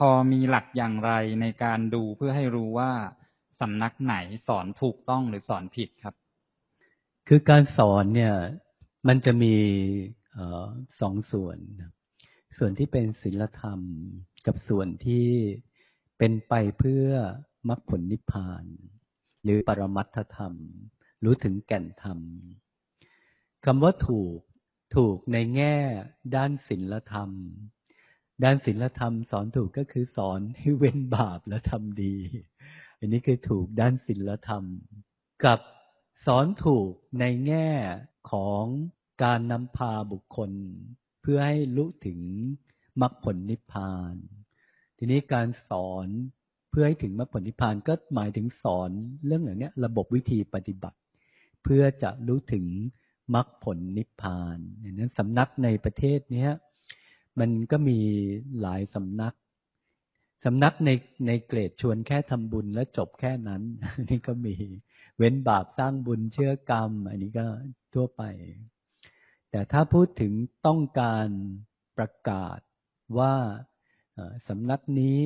พอมีหลักอย่างไรในการดูเพื่อให้รู้ว่าสำนักไหนสอนถูกต้องหรือสอนผิดครับ คือการสอนเนี่ยมันจะมีออสองส่วน ส่วนที่เป็นศีลธรรม กับส่วนที่เป็นไปเพื่อมรรคผลนิพพาน หรือปรมัตถธรรม รู้ถึงแก่นธรรมคำว่าถูกถูกในแง่ด้านศีลธรรม ด้านศีลธรรมสอนถูกก็คือสอนให้เว้นบาปและทำดี อันนี้คือถูกด้านศีลธรรม กับสอนถูกในแง่ของการนำพาบุคคล เพื่อให้รู้ถึงมรรคผลนิพพาน ทีนี้การสอนเพื่อให้ถึงมรรคผลนิพพานก็หมายถึงสอนเรื่องอย่างนี้ระบบวิธีปฏิบัติ เพื่อจะรู้ถึงมรรคผลนิพพานอย่างนั้นสำนักในประเทศนี้ มันก็มีหลายสำนักสำนักในในเกรดชวนแค่ทำบุญแล้วจบแค่นั้นนี่ก็มีเว้นบาปสร้างบุญเชื่อกรรม อันนี้ก็ทั่วไป แต่ถ้าพูดถึงต้องการประกาศว่าสำนักนี้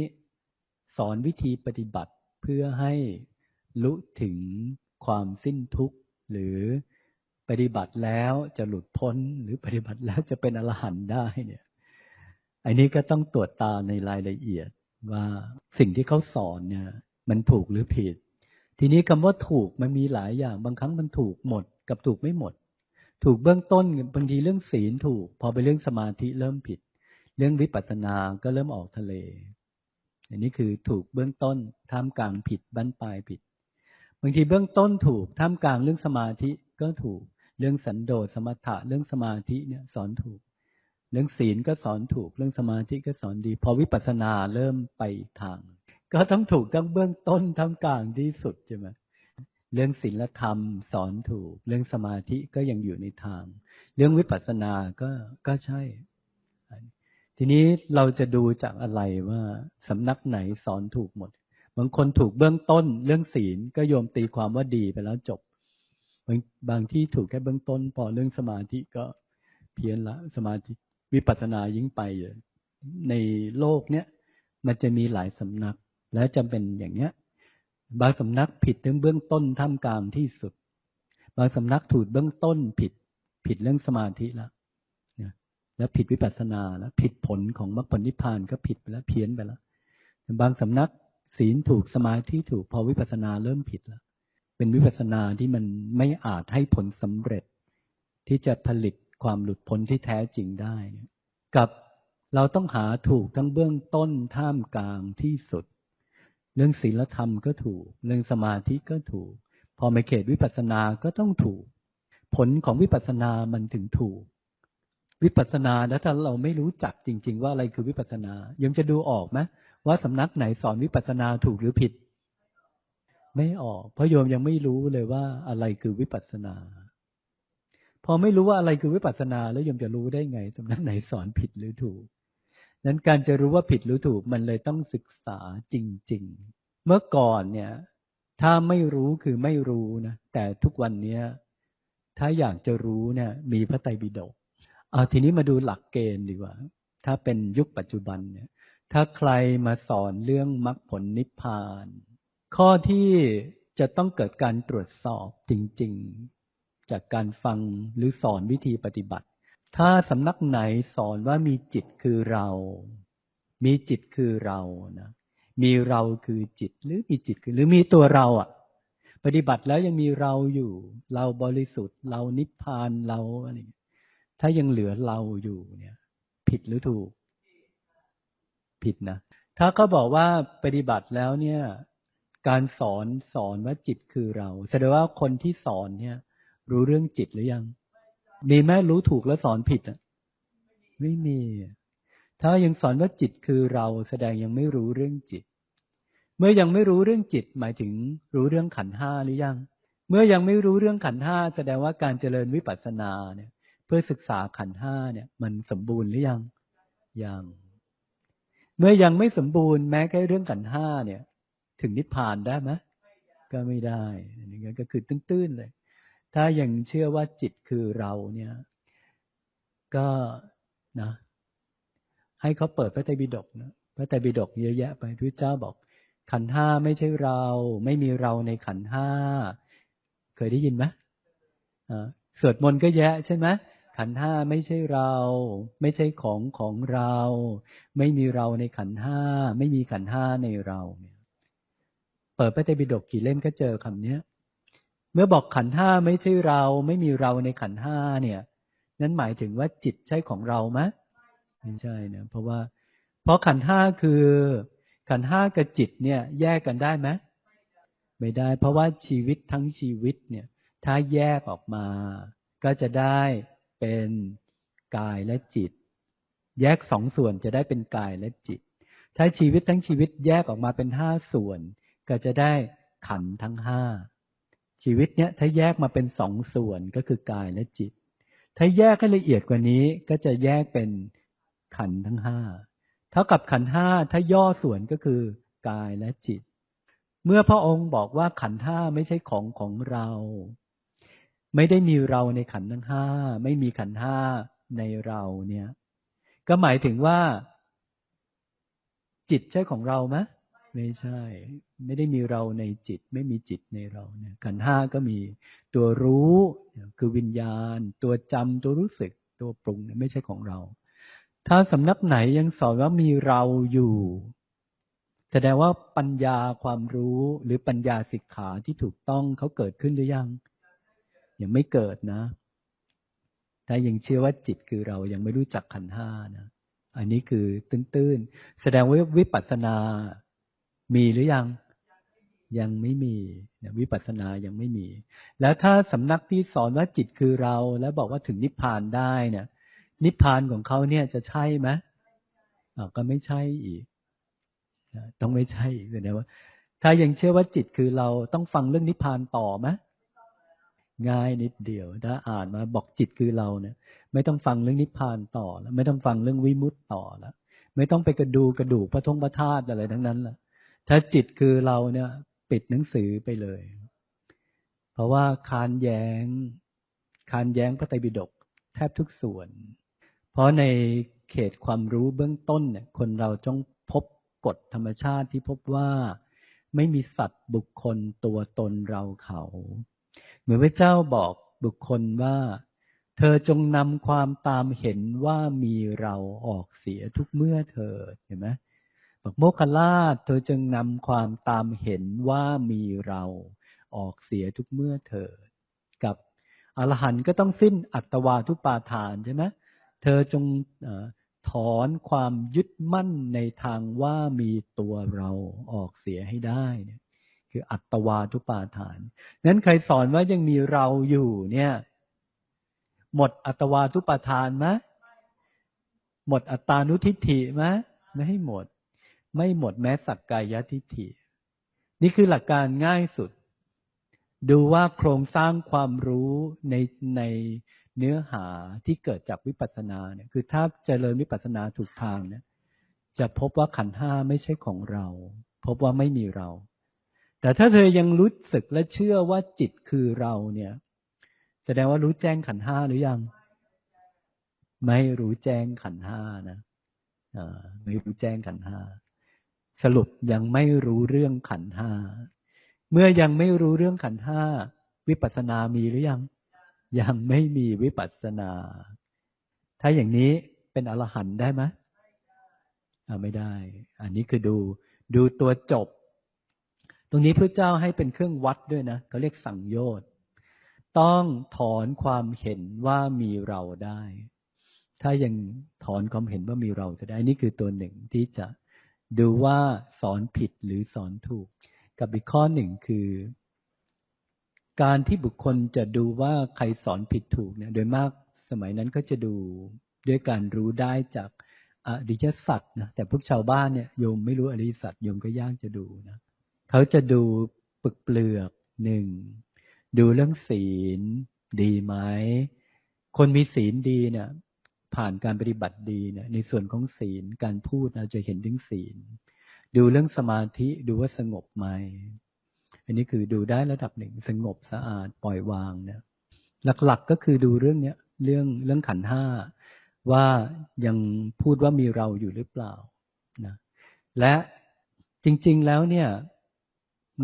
สอนวิธีปฏิบัติเพื่อให้รู้ถึงความสิ้นทุกข์ หรือปฏิบัติแล้วจะหลุดพ้นหรือปฏิบัติแล้วจะเป็นอรหันต์ได้เนี่ย อันนี้ก็ต้องตรวจตาในรายละเอียดว่าสิ่งที่เขาสอนเนี่ย มันถูกหรือผิด ทีนี้คำว่าถูกมันมีหลายอย่าง บางครั้งมันถูกหมด กับถูกไม่หมด ถูกเบื้องต้นบางทีเรื่องศีลถูก พอไปเรื่องสมาธิเริ่มผิด เรื่องวิปัสสนาก็เริ่มออกทะเล อันนี้คือถูกเบื้องต้นท่ามกลางผิดบั้นปลายผิด บางทีเบื้องต้นถูกท่ามกลางเรื่องสมาธิก็ถูก เรื่องสันโดษสมถะเรื่องสมาธิเนี่ยสอนถูก เรื่องศีลก็สอนถูกเรื่องสมาธิก็สอนดี พอวิปัสสนาเริ่มไปทาง ก็ต้องถูกทั้งเบื้องต้นทั้งกลางที่สุดใช่ไหมเรื่องศีลธรรมสอนถูก เรื่องสมาธิก็ยังอยู่ในทาง เรื่องวิปัสสนาก็ก็ใช่ ทีนี้เราจะดูจากอะไรว่าสำนักไหนสอนถูกหมดบางคนถูกเบื้องต้น เรื่องศีลก็โยมตีความว่าดีไปแล้วจบบางบางที่ถูกแค่เบื้องต้น พอเรื่องสมาธิก็เพี้ยนละสมาธิ วิปัสสนายิ่งไปในโลกเนี้ยมันจะมีหลายสำนัก และจำเป็นอย่างเนี้ย บางสำนักผิดถึงเบื้องต้นท่ามกลางที่สุด บางสำนักถูกเบื้องต้นผิด ผิดเรื่องสมาธิแล้วแล้วผิดวิปัสสนาแล้วผิดผลของมรรคผลนิพพานก็ผิดไปแล้วเพี้ยนไปแล้วบางสำนักศีลถูกสมาธิถูกพอวิปัสสนาเริ่มผิดแล้วเป็นวิปัสสนาที่มันไม่อาจให้ผลสำเร็จ ที่จะผลิต ความหลุดพ้นที่แท้จริงได้ กับเราต้องหาถูกทั้งเบื้องต้นท่ามกลางที่สุด เรื่องศีลธรรมก็ถูก เรื่องสมาธิก็ถูก พอไม่เขตวิปัสสนาก็ต้องถูก ผลของวิปัสสนามันถึงถูก วิปัสสนาถ้าเราไม่รู้จักจริง ๆ ว่าอะไรคือวิปัสสนา ยังจะดูออกไหมว่าสำนักไหนสอนวิปัสสนาถูกหรือผิด ไม่ออก เพราะโยมยังไม่รู้เลยว่าอะไรคือวิปัสสนา พอไม่รู้ว่าอะไรคือวิปัสสนาแล้วยมจะรู้ได้ไงสำนักไหนสอนผิดหรือถูก นั้นการจะรู้ว่าผิดหรือถูกมันเลยต้องศึกษาจริง ๆ เมื่อก่อนเนี่ย ถ้าไม่รู้คือไม่รู้นะแต่ทุกวันเนี้ย ถ้าอยากจะรู้เนี่ย มีพระไตรปิฎกเอาทีนี้มาดูหลักเกณฑ์ดีกว่า ถ้าเป็นยุคปัจจุบันเนี่ย ถ้าใครมาสอนเรื่องมรรคผลนิพพาน ข้อที่จะต้องเกิดการตรวจสอบจริง จากการฟังหรือสอนวิธีปฏิบัติ ถ้าสำนักไหนสอนว่ามีจิตคือเรา มีจิตคือเรานะมีเราคือจิตหรือมีจิตคือหรือมีตัวเราอะ่ะ ปฏิบัติแล้วยังมีเราอยู่ เราบริสุทธิ์ เรานิพพานเราอะไรถ้ายังเหลือเราอยู่เนี่ย ผิดหรือถูก ผิดนะถ้าเขาบอกว่าปฏิบัติแล้วเนี่ย การสอนสอนว่าจิตคือเรา แสดงว่าคนที่สอนเนี่ย รู้เรื่องจิตหรือยัง มีแม่รู้ถูกแล้วสอนผิดอะ ไม่มี ถ้ายังสอนว่าจิตคือเราแสดงยังไม่รู้เรื่องจิต เมื่อยังไม่รู้เรื่องจิต หมายถึงรู้เรื่องขันห้าหรือยัง เมื่อยังไม่รู้เรื่องขันห้าแสดงว่าการเจริญวิปัสสนาเนี่ย เพื่อศึกษาขันห้าเนี่ย มันสมบูรณ์หรือยัง ยัง เมื่อยังไม่สมบูรณ์แม้แค่เรื่องขันห้าเนี่ย ถึงนิพพานได้ไหมก็ไม่ได้อันนี้ก็คือตื้นๆเลย ถ้ายังเชื่อว่าจิตคือเราเนี่ย ก็นะ ให้เขาเปิดพระไตรปิฎกนะพระไตรปิฎกเยอะแยะไปพระเจ้าบอก ขันห้าไม่ใช่เรา ไม่มีเราในขันห้าเคยได้ยินไหมสวดมนต์ก็แยะใช่ไหมขันห้าไม่ใช่เรา ไม่ใช่ของของเรา ไม่มีเราในขันห้า ไม่มีขันห้าในเราเนี่ย เปิดพระไตรปิฎกกี่เล่มก็เจอคำเนี้ย เมื่อบอกขันห้าไม่ใช่เรา ไม่มีเราในขันห้าเนี่ย นั้นหมายถึงว่าจิตใช่ของเราไหมไม่ใช่นะเพราะว่า เพราะขันห้าคือ ขันห้ากับจิตเนี่ย แยกกันได้ไหมไม่ได้ เพราะว่าชีวิตทั้งชีวิตเนี่ย ถ้าแยกออกมา ก็จะได้เป็นกายและจิต แยกสองส่วนจะได้เป็นกายและจิต ถ้าชีวิตทั้งชีวิตแยกออกมาเป็นห้าส่วน ก็จะได้ขันทั้งห้า ชีวิตเนี้ยถ้าแยกมาเป็นสองส่วนก็คือกายและจิต ถ้าแยกให้ละเอียดกว่านี้ก็จะแยกเป็นขันธ์ทั้งห้าเท่ากับขันธ์ห้าถ้าย่อส่วนก็คือกายและจิต เมื่อพระองค์บอกว่าขันธ์ห้าไม่ใช่ของของเรา ไม่ได้มีเราในขันธ์ทั้งห้าไม่มีขันธ์ห้าในเราเนี่ย ก็หมายถึงว่า จิตใช่ของเราไหม ไม่ใช่ ไม่ได้มีเราในจิต ไม่มีจิตในเราเนี่ยขันห้าก็มีตัวรู้คือวิญญาณ ตัวจำตัวรู้สึกตัวปรุงไม่ใช่ของเรา ถ้าสำนักไหนยังสอนว่ามีเราอยู่แสดงว่าปัญญาความรู้หรือปัญญาสิกขาที่ถูกต้องเขาเกิดขึ้นหรือยัง ยังไม่เกิดนะ ถ้ายังเชื่อว่าจิตคือเรายังไม่รู้จักขันห้านะ อันนี้คือตื้นๆ แสดงว่าวิปัสสนา มีหรือยัง ยังไม่มีวิปัสสนายังไม่มี แล้วถ้าสำนักที่สอนว่าจิตคือเรา แล้วบอกว่าถึงนิพพานได้เนี่ย นิพพานของเขาเนี่ยจะใช่ไหมอ่าก็ไม่ใช่อีกต้องไม่ใช่อีกแสดงว่า ถ้ายังเชื่อว่าจิตคือเราต้องฟังเรื่องนิพพานต่อไหมง่ายนิดเดียว ถ้าอ่านมาบอกจิตคือเราเนี่ย ไม่ต้องฟังเรื่องนิพพานต่อแล้ว ไม่ต้องฟังเรื่องวิมุตต์ต่อแล้ว ไม่ต้องไปกระดูกระดูกพระทงพระธาตุอะไรทั้งนั้นละ ถ้าจิตคือเราเนี่ย ปิดหนังสือไปเลย เพราะว่าคานแยง้ง คานแย้งพระไตรปิฎกแทบทุกส่วน เพราะในเขตความรู้เบื้องต้นเนี่ย คนเราต้องพบกฎธรรมชาติที่พบว่าไม่มีสัตว์บุคคลตัวตนเราเขา เหมือนพระเจ้าบอกบุคคลว่า เธอจงนำความตามเห็นว่ามีเราออกเสียทุกเมื่อเธอเห็นไหม บอกโมคคลาเธอจึงนำความตามเห็นว่ามีเราออกเสียทุกเมื่อเธอ กับอรหันต์ก็ต้องสิ้นอัตวาทุปาทานใช่ไหมเธอจงถอนความยึดมั่นในทางว่ามีตัวเราออกเสียให้ได้เนี่ยคืออัตวาทุปาทาน นั้นใครสอนว่ายังมีเราอยู่เนี่ย หมดอัตวาทุปาทานไหมหมดอัตตานุทิฏฐิไหมไม่ให้หมด ไม่หมดแม้สักกายทิฏฐิ นี่คือหลักการง่ายสุด ดูว่าโครงสร้างความรู้ในในเนื้อหาที่เกิดจากวิปัสสนาเนี่ย คือถ้าเจริญวิปัสสนาถูกทางเนี่ย จะพบว่าขันห้าไม่ใช่ของเรา พบว่าไม่มีเรา แต่ถ้าเธอยังรู้สึกและเชื่อว่าจิตคือเราเนี่ย แสดงว่ารู้แจ้งขันห้าหรือยัง ไม่รู้แจ้งขันห้านะไม่รู้แจ้งขันห้า สรุปยังไม่รู้เรื่องขันห้า เมื่อยังไม่รู้เรื่องขันห้า วิปัสสนามีหรือยัง ยังไม่มีวิปัสสนา ถ้าอย่างนี้เป็นอรหันต์ได้ไหมอ่าไม่ได้ อันนี้คือดูดูตัวจบ ตรงนี้พระเจ้าให้เป็นเครื่องวัดด้วยนะเขาเรียกสังโยชน์ต้องถอนความเห็นว่ามีเราได้ ถ้ายังถอนความเห็นว่ามีเราจะได้ นี่คือตัวหนึ่งที่จะ ดูว่าสอนผิดหรือสอนถูก กับอีกข้อหนึ่งคือ การที่บุคคลจะดูว่าใครสอนผิดถูกเนี่ย โดยมากสมัยนั้นก็จะดูด้วยการรู้ได้จากอริยสัจนะแต่พวกชาวบ้านเนี่ยโยมไม่รู้อริยสัจโยมก็ยากจะดูนะเขาจะดูปึกเปลือกหนึ่งดูเรื่องศีลดีไหมคนมีศีลดีเนี่ย ผ่านการปฏิบัติดีเนี่ยในส่วนของศีลการพูดเราจะเห็นถึงศีล ดูเรื่องสมาธิดูว่าสงบไหมอันนี้คือดูได้ระดับหนึ่งสงบสะอาดปล่อยวางเนี่ยหลักๆก็คือดูเรื่องเนี้ยเรื่องเรื่องขันห้าว่ายังพูดว่ามีเราอยู่หรือเปล่านะและจริง ๆแล้วเนี่ย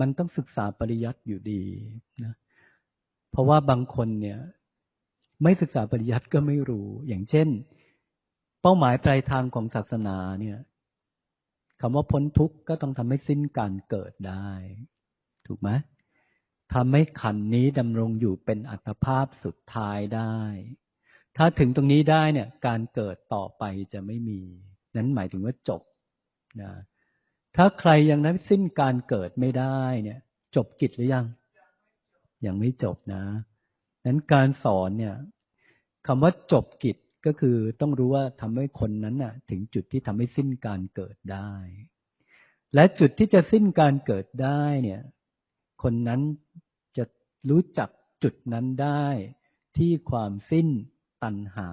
มันต้องศึกษาปริยัติอยู่ดีนะเพราะว่าบางคนเนี่ย ไม่ศึกษาปริยัติก็ไม่รู้ อย่างเช่น เป้าหมายปลายทางของศาสนาเนี่ยคำว่าพ้นทุกข์ก็ต้องทำให้สิ้นการเกิดได้ ถูกไหมทำให้ขันนี้ดำรงอยู่เป็นอัตภาพสุดท้ายได้ ถ้าถึงตรงนี้ได้เนี่ย การเกิดต่อไปจะไม่มี นั้นหมายถึงว่าจบนะถ้าใครยังนั้นสิ้นการเกิดไม่ได้เนี่ย จบกิจหรือยัง ยังไม่จบนะ นั้นการสอนเนี่ยคำว่าจบกิจก็คือต้องรู้ว่าทำให้คนนั้นน่ะ ถึงจุดที่ทำให้สิ้นการเกิดได้ และจุดที่จะสิ้นการเกิดได้เนี่ย คนนั้นจะรู้จักจุดนั้นได้ที่ความสิ้นตัณหา